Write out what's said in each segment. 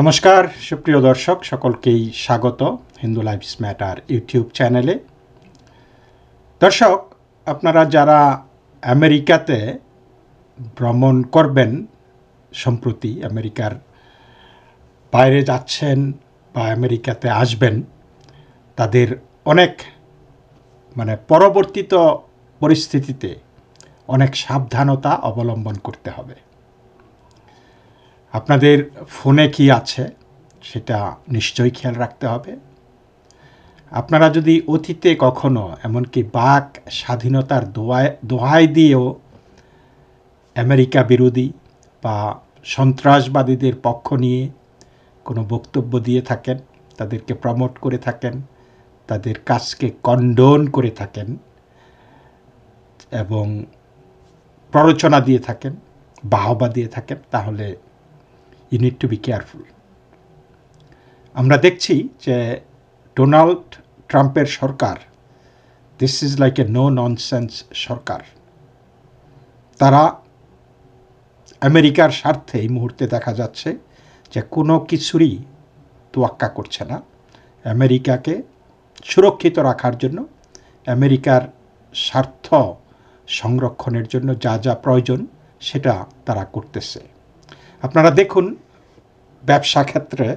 নমস্কার, সুপ্রিয় দর্শক, সকলকেই স্বাগত হিন্দু লাইফস ম্যাটার ইউটিউব চ্যানেলে। দর্শক, আপনারা যারা আমেরিকাতে ভ্রমণ করবেন, সম্প্রতি আমেরিকার বাইরে যাচ্ছেন বা আমেরিকাতে আসবেন, তাদের অনেক মানে পরবর্তীত পরিস্থিতিতে অনেক সাবধানতা অবলম্বন করতে হবে। আপনাদের ফোনে কি আছে সেটা নিশ্চয়ই খেয়াল রাখতে হবে। আপনারা যদি অতীতে কখনো এমনকি বাক স্বাধীনতার দোয়ায় দোহাই দিয়েও আমেরিকা বিরোধী বা সন্ত্রাসবাদীদের পক্ষ নিয়ে কোনো বক্তব্য দিয়ে থাকেন, তাদেরকে প্রমোট করে থাকেন, তাদের কাজকে কন্ডোন করে থাকেন এবং প্ররোচনা দিয়ে থাকেন, বাহবা দিয়ে থাকেন, তাহলে you need to be careful আমরা দেখছি যে ডোনাল্ড ট্রাম্পের সরকার this is like a no nonsense সরকার। তারা আমেরিকার স্বার্থে এই মুহূর্তে দেখা যাচ্ছে যে কোনো কিছুরই তোয়াক্কা করছে না। আমেরিকাকে সুরক্ষিত রাখার জন্য, আমেরিকার স্বার্থ সংরক্ষণের জন্য যা যা প্রয়োজন সেটা তারা করতেছে। আপনারা দেখুন ব্যবসা ক্ষেত্রে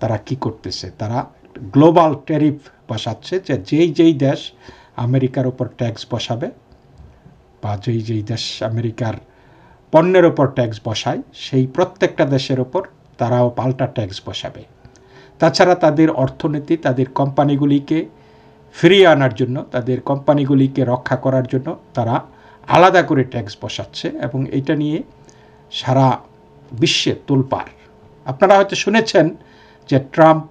তারা কি করতেছে। তারা গ্লোবাল ট্যারিফ বসাচ্ছে যে যেই যেই দেশ আমেরিকার ওপর ট্যাক্স বসাবে বা যেই যেই দেশ আমেরিকার পণ্যের ওপর ট্যাক্স বসায়, সেই প্রত্যেকটা দেশের ওপর তারাও পাল্টা ট্যাক্স বসাবে। তাছাড়া তাদের অর্থনীতি, তাদের কোম্পানিগুলিকে ফিরিয়ে আনার জন্য, তাদের কোম্পানিগুলিকে রক্ষা করার জন্য তারা আলাদা করে ট্যাক্স বসাচ্ছে এবং এটা নিয়ে সারা বিশ্বে তোলপাড় আপনারা হয়তো শুনেছেন যে ট্রাম্প,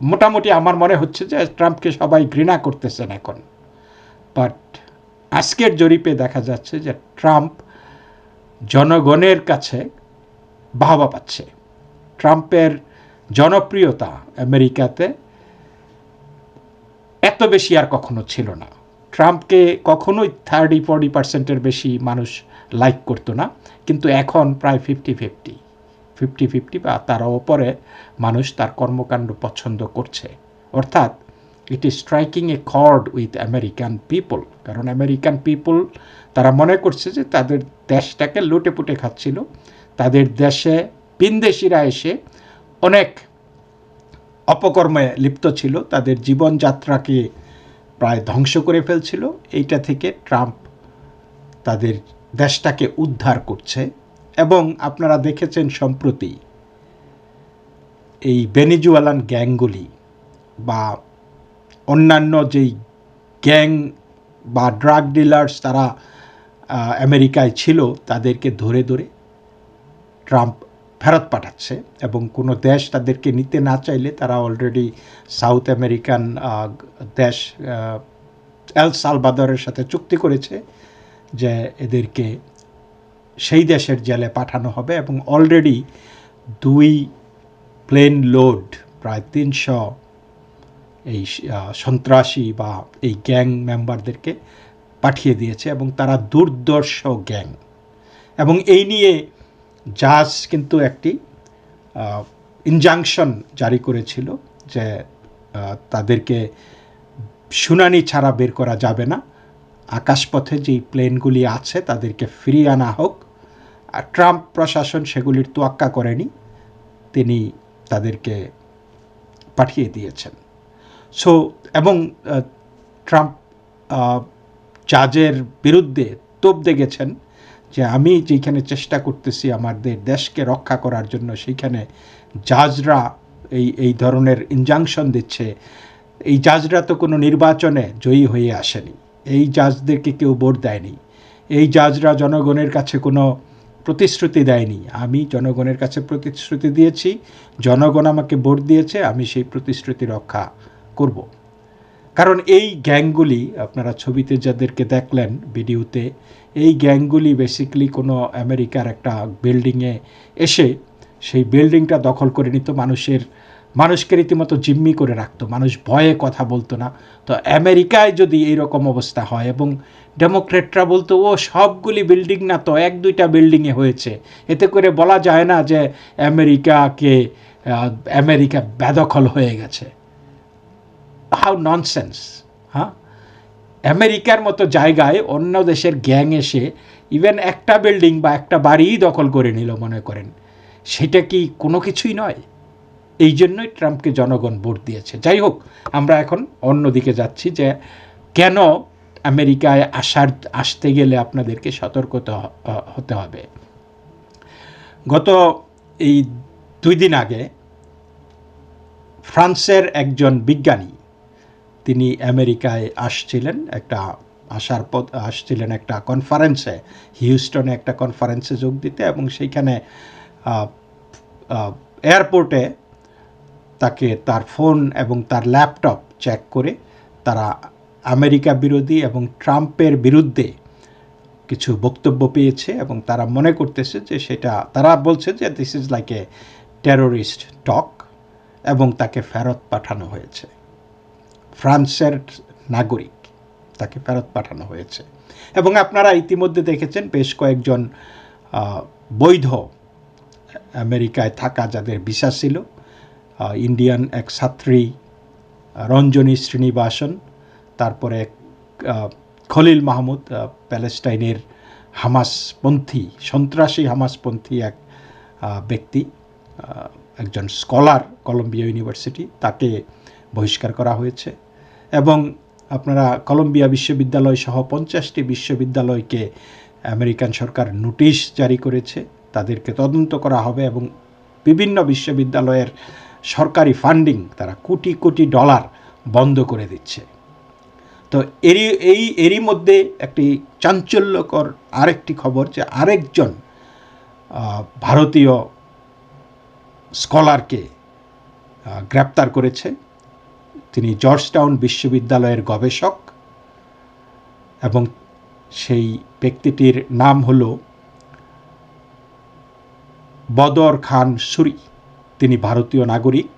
মোটামুটি আমার মনে হচ্ছে যে ট্রাম্পকে সবাই ঘৃণা করতেছেন এখন। বাট আজকের জরিপে দেখা যাচ্ছে যে ট্রাম্প জনগণের কাছে বাহবা পাচ্ছে। ট্রাম্পের জনপ্রিয়তা আমেরিকাতে এত বেশি আর কখনো ছিল না। ট্রাম্পকে কখনোই থার্টি ফর্টি পার্সেন্টের বেশি মানুষ লাইক করতো না, কিন্তু এখন প্রায় ফিফটি ফিফটি ফিফটি ফিফটি বা তার ওপরে মানুষ তার কর্মকাণ্ড পছন্দ করছে। অর্থাৎ it is striking a chord with American people কারণ আমেরিকান পিপল তারা মনে করছে যে তাদের দেশটাকে লুটে পুটে খাচ্ছিল, তাদের দেশে বিনদেশিরা এসে অনেক অপকর্মে লিপ্ত ছিল, তাদের জীবনযাত্রাকে প্রায় ধ্বংস করে ফেলছিল। এইটা থেকে ট্রাম্প তাদের দেশটাকে উদ্ধার করছে এবং আপনারা দেখেছেন সম্প্রতি এই বেনিজুয়ালান গ্যাংগুলি বা অন্যান্য যেই গ্যাং বা ড্রাগ ডিলার্স তারা আমেরিকায় ছিল, তাদেরকে ধরে ধরে ট্রাম্প ফেরত পাঠাচ্ছে এবং কোনো দেশ তাদেরকে নিতে না চাইলে তারা অলরেডি সাউথ আমেরিকান দেশ এল সালবাদরের সাথে চুক্তি করেছে। যে এদেরকে সেই দেশের জেলে পাঠানো হবে এবং অলরেডি দুই প্লেন লোড প্রায় তিনশো এই সন্ত্রাসী বা এই গ্যাং মেম্বারদেরকে পাঠিয়ে দিয়েছে এবং তারা দুর্দর্শ গ্যাং এবং এই নিয়ে জাজ কিন্তু একটি ইনজাংশন জারি করেছিল যে তাদেরকে শুনানি ছাড়া বের করা যাবে না। আকাশপথে যেই প্লেনগুলি আছে তাদেরকে ফিরিয়ে আনা হোক। আর ট্রাম্প প্রশাসন সেগুলির তোয়াক্কা করেনি, তিনি তাদেরকে পাঠিয়ে দিয়েছেন। সো এবং ট্রাম্প জাজের বিরুদ্ধে তোপ দেখেছেন যে আমি যেখানে চেষ্টা করতেছি আমাদের দেশকে রক্ষা করার জন্য, সেইখানে জাজরা এই এই ধরনের ইনজাংশন দিচ্ছে। এই জাজরা তো কোনো নির্বাচনে জয়ী হয়ে আসেনি। এই জাজদেরকে কেউ ভোট দেয়নি। এই জাজরা জনগণের কাছে কোনো প্রতিশ্রুতি দেয়নি। আমি জনগণের কাছে প্রতিশ্রুতি দিয়েছি, জনগণ আমাকে ভোট দিয়েছে, আমি সেই প্রতিশ্রুতি রক্ষা করব। কারণ এই গ্যাংগুলি, আপনারা ছবিতে যাদেরকে দেখলেন ভিডিওতে, এই গ্যাংগুলি বেসিক্যালি কোনো আমেরিকার একটা বিল্ডিংয়ে এসে সেই বিল্ডিংটা দখল করে নিত মানুষের মানুষকে রীতিমতো জিম্মি করে রাখতো, মানুষ ভয়ে কথা বলতো না। তো আমেরিকায় যদি এইরকম অবস্থা হয় এবং ডেমোক্রেটরা বলতো, ও, সবগুলি বিল্ডিং না তো, এক দুইটা বিল্ডিংয়ে হয়েছে। এতে করে বলা যায় না যে আমেরিকাকে আমেরিকা বেদখল হয়ে গেছে। হাউ ননসেন্স হ্যাঁ? আমেরিকার মতো জায়গায় অন্য দেশের গ্যাং এসে ইভেন একটা বিল্ডিং বা একটা বাড়িই দখল করে নিল, মনে করেন। সেটা কি কোনো কিছুই নয়? এই জন্যই ট্রাম্পকে জনগণ ভোট দিয়েছে। যাই হোক, আমরা এখন অন্যদিকে যাচ্ছি যে কেন আমেরিকায় আসার, আসতে গেলে আপনাদেরকে সতর্ক হ- হতে হবে। গত এই দুই দিন আগে ফ্রান্সের একজন বিজ্ঞানী, তিনি আমেরিকায় আসছিলেন একটা, আসার পথ, আসছিলেন একটা কনফারেন্সে হিউস্টনে একটা কনফারেন্সে যোগ দিতে এবং সেইখানে এয়ারপোর্টে তাকে তার ফোন এবং তার ল্যাপটপ চেক করে তারা আমেরিকা বিরোধী এবং ট্রাম্পের বিরুদ্ধে কিছু বক্তব্য পেয়েছে এবং তারা মনে করতেছে যে সেটা, তারা বলছে যে this is like a terrorist talk এবং তাকে ফেরত পাঠানো হয়েছে। ফ্রান্সের নাগরিক তাকে ফেরত পাঠানো হয়েছে। এবং আপনারা ইতিমধ্যে দেখেছেন বেশ কয়েকজন বৈধ আমেরিকায় থাকা যাদের ভিসা ছিল ইন্ডিয়ান এক ছাত্রী রঞ্জনী শ্রীনিবাসন তারপরে এক, খলিল মাহমুদ প্যালেস্টাইনের হামাসপন্থী সন্ত্রাসী হামাসপন্থী এক ব্যক্তি একজন স্কলার কলম্বিয়া ইউনিভার্সিটি তাকে বহিষ্কার করা হয়েছে। এবং আপনারা কলম্বিয়া বিশ্ববিদ্যালয় সহ পঞ্চাশটি বিশ্ববিদ্যালয়কে আমেরিকান সরকার নোটিশ জারি করেছে। তাদেরকে তদন্ত করা হবে এবং বিভিন্ন বিশ্ববিদ্যালয়ের সরকারি ফান্ডিং তারা কোটি কোটি ডলার বন্ধ করে দিচ্ছে। তো এরই, এই, এরই মধ্যে একটি চাঞ্চল্যকর আরেকটি খবর যে আরেকজন ভারতীয় স্কলারকে গ্রেপ্তার করেছে। তিনি জর্জটাউন বিশ্ববিদ্যালয়ের গবেষক এবং সেই ব্যক্তিটির নাম হল বদর খান সুরি। তিনি ভারতীয় নাগরিক।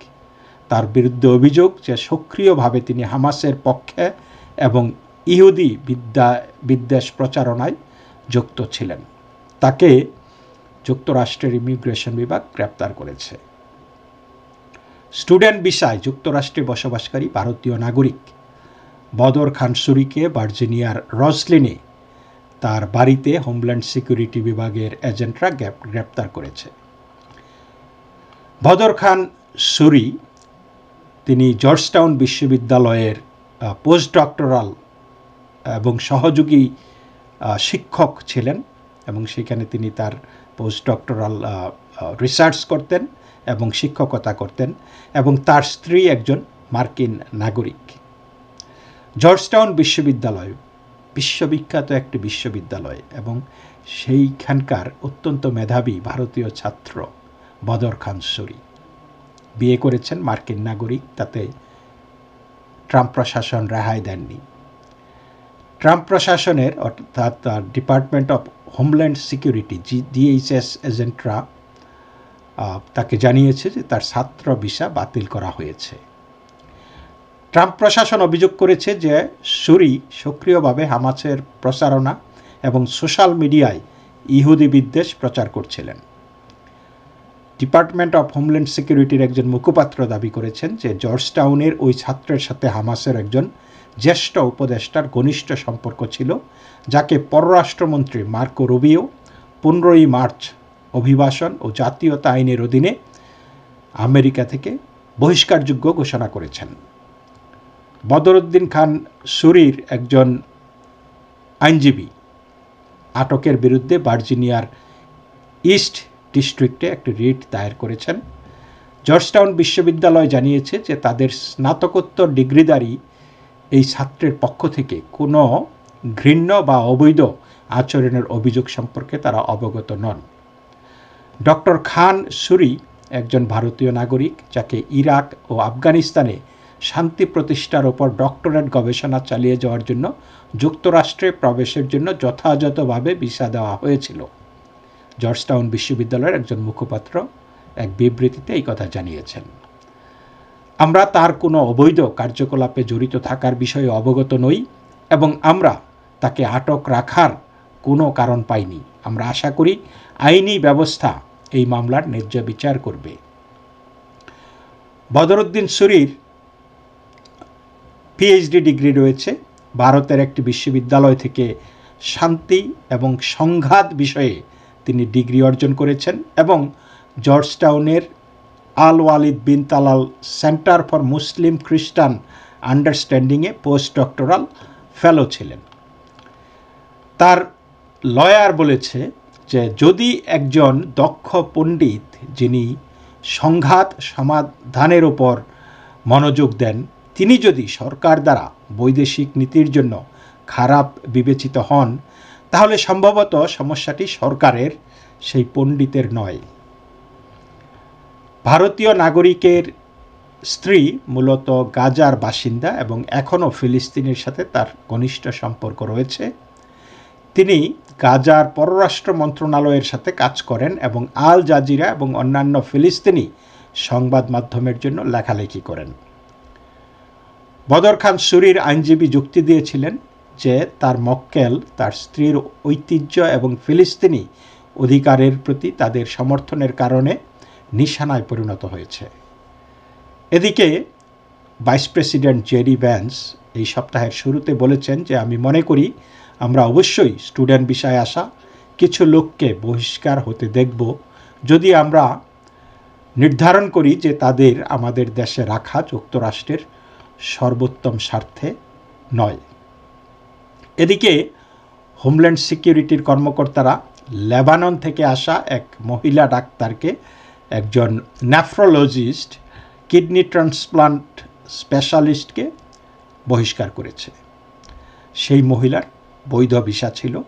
তার বিরুদ্ধে অভিযোগ যে সক্রিয়ভাবে তিনি হামাসের পক্ষে এবং ইহুদি বিদ্যা, বিদ্বেষ প্রচারণায় যুক্ত ছিলেন। তাকে যুক্তরাষ্ট্রের ইমিগ্রেশন বিভাগ গ্রেপ্তার করেছে। স্টুডেন্ট ভিসায় যুক্তরাষ্ট্রে বসবাসকারী ভারতীয় নাগরিক বদর খান সুরিকে ভার্জিনিয়ার রসলিনে তার বাড়িতে হোমল্যান্ড সিকিউরিটি বিভাগের এজেন্টরা গ্রেপ্তার করেছে। বদর খান সুরি, তিনি জর্জটাউন বিশ্ববিদ্যালয়ের পোস্ট ডক্টরাল এবং সহযোগী শিক্ষক ছিলেন এবং সেখানে তিনি তার পোস্ট ডক্টরাল রিসার্চ করতেন এবং শিক্ষকতা করতেন এবং তার স্ত্রী একজন মার্কিন নাগরিক। জর্জটাউন বিশ্ববিদ্যালয় বিশ্ববিখ্যাত একটি বিশ্ববিদ্যালয় এবং সেইখানকার অত্যন্ত মেধাবী ভারতীয় ছাত্র। বদর খান সুরি। বিয়ে করেছেন মার্কিন নাগরিক, তাতে ট্রাম্প প্রশাসন রেহাই দেননি। ট্রাম্প প্রশাসনের, অর্থাৎ ডিপার্টমেন্ট অফ হোমল্যান্ড সিকিউরিটি, জি, ডিএইচএস এজেন্টরা তাকে জানিয়েছে যে তার ছাত্র ভিসা বাতিল করা হয়েছে। ট্রাম্প প্রশাসন অভিযোগ করেছে যে সুরি সক্রিয়ভাবে হামাসের প্রচারণা এবং সোশ্যাল মিডিয়ায় ইহুদি বিদ্বেষ প্রচার করছিলেন। ডিপার্টমেন্ট অফ হোমল্যান্ড সিকিউরিটির একজন মুখপাত্র দাবি করেছেন যে জর্জটাউনের ওই ছাত্রের সাথে হামাসের একজন জ্যেষ্ঠ উপদেষ্টার ঘনিষ্ঠ সম্পর্ক ছিল, যাকে পররাষ্ট্রমন্ত্রী মার্কো রুবিও পনেরোই মার্চ অভিবাসন ও জাতীয়তা আইনের অধীনে আমেরিকা থেকে বহিষ্কারযোগ্য ঘোষণা করেছেন। বদরুদ্দিন খান সুরির একজন আইনজীবী আটকের বিরুদ্ধে ভার্জিনিয়ার ইস্ট ডিস্ট্রিক্টে একটি রিট দায়ের করেছেন। জর্জটাউন বিশ্ববিদ্যালয় জানিয়েছে যে তাদের স্নাতকোত্তর ডিগ্রিধারী এই ছাত্রের পক্ষ থেকে কোনো ঘৃণ্য বা অবৈধ আচরণের অভিযোগ সম্পর্কে তারা অবগত নন। ডক্টর খান সুরি একজন ভারতীয় নাগরিক, যাকে ইরাক ও আফগানিস্তানে শান্তি প্রতিষ্ঠার ওপর ডক্টরেট গবেষণা চালিয়ে যাওয়ার জন্য যুক্তরাষ্ট্রে প্রবেশের জন্য যথাযথভাবে ভিসা দেওয়া হয়েছিল। জর্জটাউন বিশ্ববিদ্যালয়ের একজন মুখপাত্র এক বিবৃতিতে এই কথা জানিয়েছেন। আমরা তার কোনো অবৈধ কার্যকলাপে জড়িত থাকার বিষয়ে অবগত নই এবং আমরা তাকে আটক রাখার কোনো কারণ পাইনি। আমরা আশা করি আইনি ব্যবস্থা এই মামলার ন্যায্য বিচার করবে। বদরুদ্দিন সুরির পিএইচডি ডিগ্রি রয়েছে। ভারতের একটি বিশ্ববিদ্যালয় থেকে শান্তি এবং সংঘাত বিষয়ে তিনি ডিগ্রি অর্জন করেছেন এবং জর্জ টাউনের Al Waleed bin Talal Center for Muslim Christian আন্ডারস্ট্যান্ডিংয়ে post doctoral ফেলো ছিলেন। তার লয়ার বলেছে যে, যদি একজন দক্ষ পণ্ডিত যিনি সংঘাত সমাধানের ওপর মনোযোগ দেন, তিনি যদি সরকার দ্বারা বৈদেশিক নীতির জন্য খারাপ বিবেচিত হন তাহলে সম্ভবত সমস্যাটি সরকারের, সেই পণ্ডিতের নয়। ভারতীয় নাগরিকের স্ত্রী মূলত গাজার বাসিন্দা এবং এখনও ফিলিস্তিনের সাথে তার ঘনিষ্ঠ সম্পর্ক রয়েছে। তিনি গাজার পররাষ্ট্র মন্ত্রণালয়ের সাথে কাজ করেন এবং আল জাজিরা এবং অন্যান্য ফিলিস্তিনি সংবাদ মাধ্যমের জন্য লেখালেখি করেন। বদর খান সুরির আইনজীবী যুক্তি দিয়েছিলেন যে তার মক্কেল, তার স্ত্রীর ঐতিহ্য এবং ফিলিস্তিনি অধিকারের প্রতি তাদের সমর্থনের কারণে নিশানায় পরিণত হয়েছে। এদিকে ভাইস প্রেসিডেন্ট জেরি ব্যান্স এই সপ্তাহের শুরুতে বলেছেন যে, আমি মনে করি আমরা অবশ্যই স্টুডেন্ট বিষয়ে আসা, কিছু লোককে বহিষ্কার হতে দেখব। যদি আমরা নির্ধারণ করি যে তাদের আমাদের দেশে রাখা যুক্তরাষ্ট্রের সর্বোত্তম স্বার্থে নয়। এদিকে হোমল্যান্ড সিকিউরিটির কর্মকর্তারা লেবানন থেকে আসা এক মহিলা ডাক্তারকে একজন ন্যাফ্রোলজিস্ট কিডনি ট্রান্সপ্লান্ট স্পেশালিস্টকে বহিষ্কার করেছে। সেই মহিলার বৈধ ভিসা ছিল।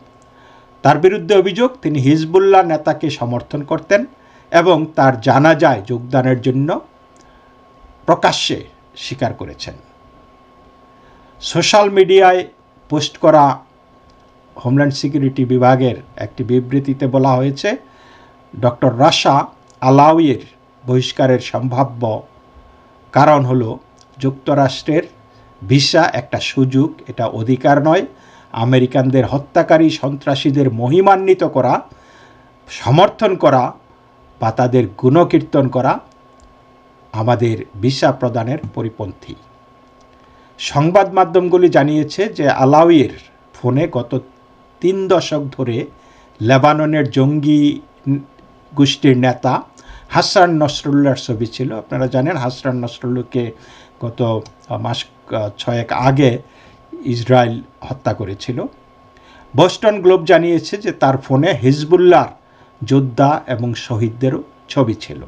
তার বিরুদ্ধে অভিযোগ, তিনি হিজবুল্লাহ নেতাকে সমর্থন করতেন এবং তার জানাজায় যোগদানের জন্য প্রকাশ্যে স্বীকার করেছেন। সোশ্যাল মিডিয়ায় পোস্ট করা হোমল্যান্ড সিকিউরিটি বিভাগের একটি বিবৃতিতে বলা হয়েছে, ডক্টর রাশা আলাউয়ের বহিষ্কারের সম্ভাব্য কারণ হল যুক্তরাষ্ট্রের ভিসা একটা সুযোগ, এটা অধিকার নয়। আমেরিকানদের হত্যাকারী সন্ত্রাসীদের মহিমান্বিত করা, সমর্থন করা বা তাদের গুণকীর্তন করা আমাদের ভিসা প্রদানের পরিপন্থী। সংবাদ মাধ্যমগুলি জানিয়েছে যে আলাউয়ের ফোনে গত তিন দশক ধরে লেবাননের জঙ্গি গোষ্ঠীর নেতা হাসান নসরুল্লাহর ছবি ছিল। আপনারা জানেন হাসান নসরুল্লাহকে গত মাস ছয়েক আগে ইসরায়েল হত্যা করেছিল। বস্টন গ্লোব জানিয়েছে যে তার ফোনে হিজবুল্লাহর যোদ্ধা এবং শহীদদেরও ছবি ছিল।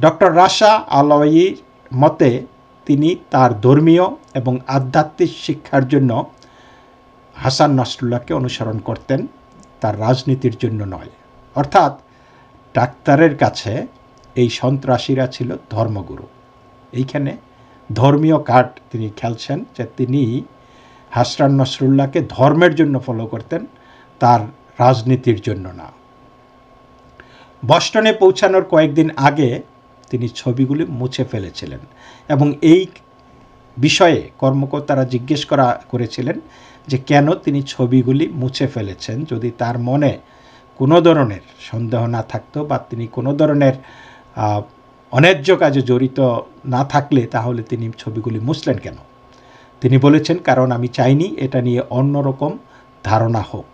ডক্টর রাশা আলয়ীর মতে তিনি তার ধর্মীয় এবং আধ্যাত্মিক শিক্ষার জন্য হাসান নসরুল্লাহকে অনুসরণ করতেন, তার রাজনীতির জন্য নয়। অর্থাৎ ডাক্তারের কাছে এই সন্ত্রাসীরা ছিল ধর্মগুরু। এইখানে ধর্মীয় কার্ড তিনি খেলছেন যে তিনি হাসরান নসরুল্লাহকে ধর্মের জন্য ফলো করতেন, তার রাজনীতির জন্য না। বস্টনে পৌঁছানোর কয়েকদিন আগে তিনি ছবিগুলি মুছে ফেলেছিলেন এবং এই বিষয়ে কর্মকর্তারা জিজ্ঞেস করা করেছিলেন যে কেন তিনি ছবিগুলি মুছে ফেলেছেন? যদি তার মনে কোনো ধরনের সন্দেহ না থাকতো বা তিনি কোনো ধরনের অন্যায্য কাজে জড়িত না থাকলে তাহলে তিনি ছবিগুলি মুছলেন কেন? তিনি বলেছেন, কারণ আমি চাইনি এটা নিয়ে অন্যরকম ধারণা হোক।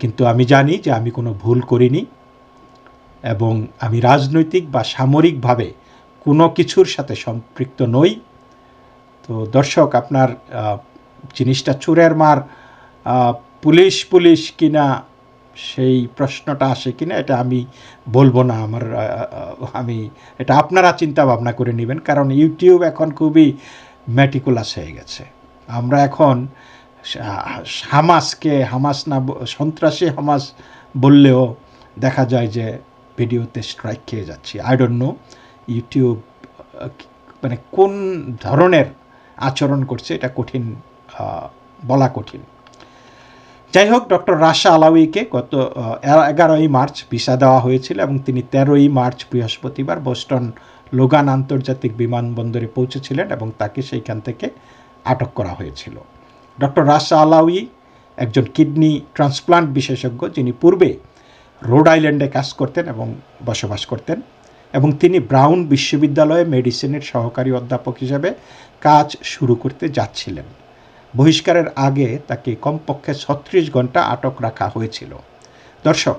কিন্তু আমি জানি যে আমি কোনো ভুল করিনি। এবং আমি রাজনৈতিক বা সামরিকভাবে কোনো কিছুর সাথে সম্পৃক্ত নই। তো দর্শক, আপনার জিনিসটা চুরের মার পুলিশ পুলিশ কিনা সেই প্রশ্নটা আসে কিনা এটা আমি বলব না। আমার আমি এটা আপনারা চিন্তা ভাবনা করে নেবেন কারণ ইউটিউব এখন খুবই ম্যাটিকুলাস হয়ে গেছে। আমরা এখন হামাসকে, হামাস না সন্ত্রাসী হামাস বললেও দেখা যায় যে ভিডিওতে স্ট্রাইক খেয়ে যাচ্ছি। আই ডোন্ট নো ইউটিউব মানে কোন ধরনের আচরণ করছে এটা কঠিন বলা কঠিন। যাই হোক, ডক্টর রাশা আলাউইকে গত এগারোই মার্চ ভিসা দেওয়া হয়েছিল এবং তিনি তেরোই মার্চ বৃহস্পতিবার বোস্টন লোগান আন্তর্জাতিক বিমানবন্দরে পৌঁছেছিলেন এবং তাকে সেইখান থেকে আটক করা হয়েছিল। ডক্টর রাসা আলাউই একজন কিডনি ট্রান্সপ্লান্ট বিশেষজ্ঞ যিনি পূর্বে রোড আইল্যান্ডে কাজ করতেন এবং বসবাস করতেন এবং তিনি ব্রাউন বিশ্ববিদ্যালয়ে মেডিসিনের সহকারী অধ্যাপক হিসেবে কাজ শুরু করতে যাচ্ছিলেন। বহিষ্কারের আগে তাকে কমপক্ষে ছত্রিশ ঘণ্টা আটক রাখা হয়েছিল। দর্শক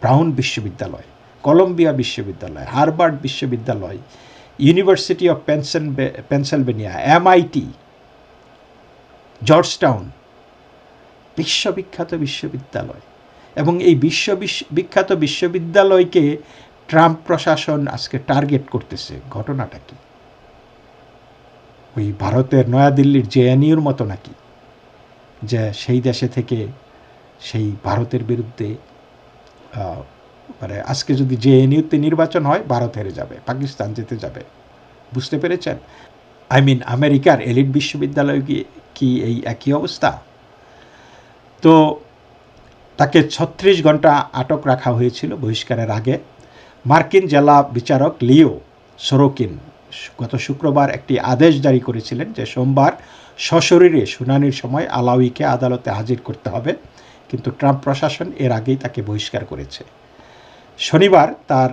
ব্রাউন বিশ্ববিদ্যালয়, কলম্বিয়া বিশ্ববিদ্যালয়, হার্ভার্ড বিশ্ববিদ্যালয়, ইউনিভার্সিটি অফ পেনসেল পেনসিলভেনিয়া, এমআইটি, জর্জটাউন, বিশ্ববিখ্যাত বিশ্ববিদ্যালয় এবং এই বিশ্ব বিখ্যাত বিশ্ববিদ্যালয়কে ট্রাম্প প্রশাসন আজকে টার্গেট করতেছে। ঘটনাটা কি? ওই ভারতের নয়াদিল্লির জেএনইউর মতো নাকি? যে সেই দেশে থেকে সেই ভারতের বিরুদ্ধে মানে আজকে যদি জেএনইউতে নির্বাচন হয়, ভারত হেরে যাবে, পাকিস্তান যেতে যাবে। বুঝতে পেরেছেন? আই মিন আমেরিকার এলিট বিশ্ববিদ্যালয় কি কি এই একই অবস্থা? তো তাকে ছত্রিশ ঘণ্টা আটক রাখা হয়েছিল বহিষ্কারের আগে। মার্কিন জেলা বিচারক লিও সরোকিন গত শুক্রবার একটি আদেশ জারি করেছিলেন যে সোমবার সশরীরে শুনানির সময় আলাউইকে আদালতে হাজির করতে হবে, কিন্তু ট্রাম্প প্রশাসন এর আগেই তাকে বহিষ্কার করেছে। শনিবার তার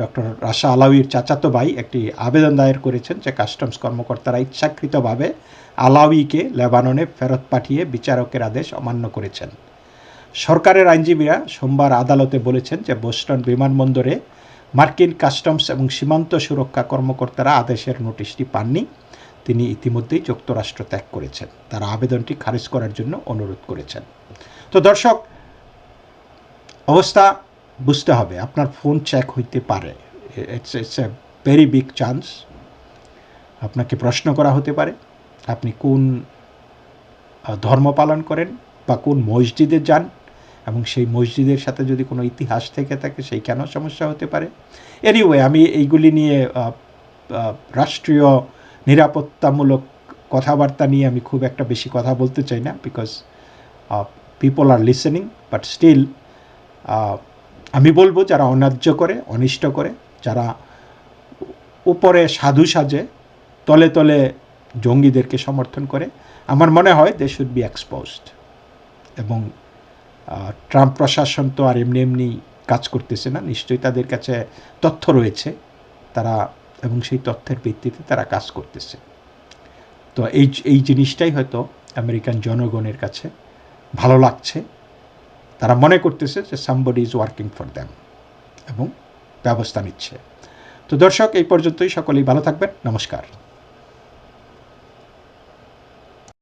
ডক্টর রাশা আলাউইর চাচাতো ভাই একটি আবেদন দায়ের করেছেন যে কাস্টমস কর্মকর্তারা ইচ্ছাকৃতভাবে আলাউইকে লেবাননে ফেরত পাঠিয়ে বিচারকের আদেশ অমান্য করেছেন। সরকারের আইনজীবীরা সোমবার আদালতে বলেছেন যে বোস্টন বিমানবন্দরে মার্কিন কাস্টমস এবং সীমান্ত সুরক্ষা কর্মকর্তারা আদেশের নোটিশটি পাননি। তিনি ইতিমধ্যেই যুক্তরাষ্ট্র ত্যাগ করেছেন। তারা আবেদনটি খারিজ করার জন্য অনুরোধ করেছেন। তো দর্শক, অবস্থা বুঝতে হবে। আপনার ফোন চেক হইতে পারে। It's it's a very big chance আপনাকে প্রশ্ন করা হতে পারে, আপনি কোন ধর্ম পালন করেন বা কোন মসজিদে যান। এবং সেই মসজিদের সাথে যদি কোনো ইতিহাস থেকে থাকে, সেই কেন সমস্যা হতে পারে? এনিওয়ে আমি এইগুলি নিয়ে রাষ্ট্রীয় নিরাপত্তামূলক কথাবার্তা নিয়ে আমি খুব একটা বেশি কথা বলতে চাই না because people are listening but still আমি বলব যারা অন্যায্য করে, অনিষ্ট করে, যারা উপরে সাধু সাজে, তলে তলে জঙ্গিদেরকে সমর্থন করে, আমার মনে হয় দে শুড বি এক্সপোজড এবং ট্রাম্প প্রশাসন তো আর এমনি এমনি কাজ করতেছে না, নিশ্চয়ই তাদের কাছে তথ্য রয়েছে, তারা এবং সেই তথ্যের ভিত্তিতে তারা কাজ করতেছে। তো এই এই জিনিসটাই হয়তো আমেরিকান জনগণের কাছে ভালো লাগছে। তারা মনে করতেছে যে somebody is working for them এবং ব্যবস্থা নিচ্ছে। তো দর্শক, এই পর্যন্তই। সকলেই ভালো থাকবেন। নমস্কার।